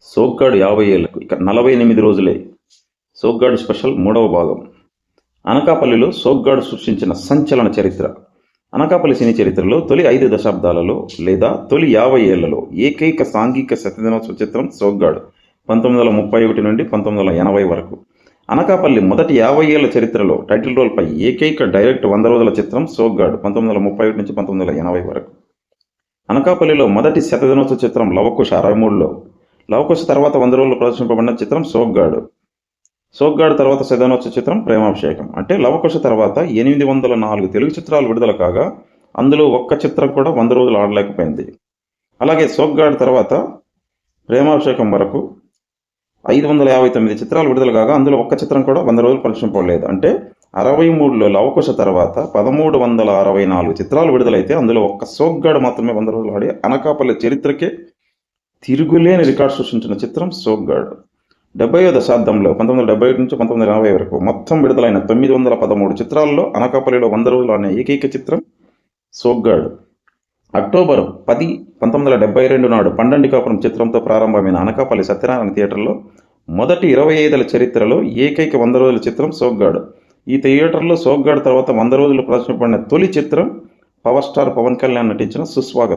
సోగ్గాడు యాభై ఏళ్ళకు ఇక నలభై ఎనిమిది రోజులే. సోగ్గాడు స్పెషల్ మూడవ భాగం. అనకాపల్లిలో సోగ్గాడు సృష్టించిన సంచలన చరిత్ర. అనకాపల్లి సినీ చరిత్రలో తొలి ఐదు దశాబ్దాలలో లేదా తొలి యాభై ఏళ్ళలో ఏకైక సాంఘిక శతదినోత్సవ చిత్రం సోగ్గాడు పంతొమ్మిది వందల ముప్పై ఒకటి నుండి పంతొమ్మిది వందల ఎనభై వరకు. అనకాపల్లి మొదటి యాభై ఏళ్ళ చరిత్రలో టైటిల్ రోల్పై ఏకైక డైరెక్ట్ వంద రోజుల చిత్రం సోగ్గాడు పంతొమ్మిది వందల ముప్పై ఒకటి నుంచి పంతొమ్మిది వందల ఎనభై వరకు. అనకాపల్లిలో మొదటి శతదినోత్సవ చిత్రం లవకుశ అరవై మూడులో. లవకుశ తర్వాత వంద రోజులు ప్రదర్శింపబడిన చిత్రం సోగ్గాడు. సోగ్గాడు తర్వాత శతదినోత్సవ చిత్రం ప్రేమాభిషేకం. అంటే లవకుశ తర్వాత ఎనిమిది వందల నాలుగు తెలుగు చిత్రాలు విడుదల కాగా అందులో ఒక్క చిత్రం కూడా వంద రోజులు ఆడలేకపోయింది. అలాగే సోగ్గాడు తర్వాత ప్రేమాభిషేకం వరకు ఐదు వందల యాభై తొమ్మిది చిత్రాలు విడుదల కాగా అందులో ఒక్క చిత్రం కూడా వంద రోజులు ప్రదర్శింపబడలేదు. అంటే అరవై మూడులో లవకుశ తర్వాత పదమూడు వందల అరవై నాలుగు చిత్రాలు విడుదలైతే అందులో ఒక్క సోగ్గాడు మాత్రమే వంద రోజులు ఆడి అనకాపల్లి చరిత్రకే తిరుగులేని రికార్డ్ సృష్టించిన చిత్రం సోగ్గాడు డెబ్బైవ దశాబ్దంలో పంతొమ్మిది వందల డెబ్బై ఒకటి నుంచి పంతొమ్మిది వందల ఎనభై వరకు మొత్తం విడుదలైన తొమ్మిది వందల పదమూడు చిత్రాల్లో అనకాపల్లిలో వంద రోజులు అనే ఏకైక చిత్రం సోగ్గాడ్ అక్టోబర్ పది పంతొమ్మిది వందల డెబ్బై రెండు నాడు పండండి కాపురం చిత్రంతో ప్రారంభమైన అనకాపల్లి సత్యనారాయణ థియేటర్లో మొదటి ఇరవై ఐదుల చరిత్రలో ఏకైక వంద రోజుల చిత్రం సోగ్గాడు ఈ థియేటర్లో సోగ్గాడు తర్వాత వంద రోజులు ప్రదర్శనపడిన తొలి చిత్రం పవర్ స్టార్ పవన్ కళ్యాణ్ నటించిన సుస్వాగత్.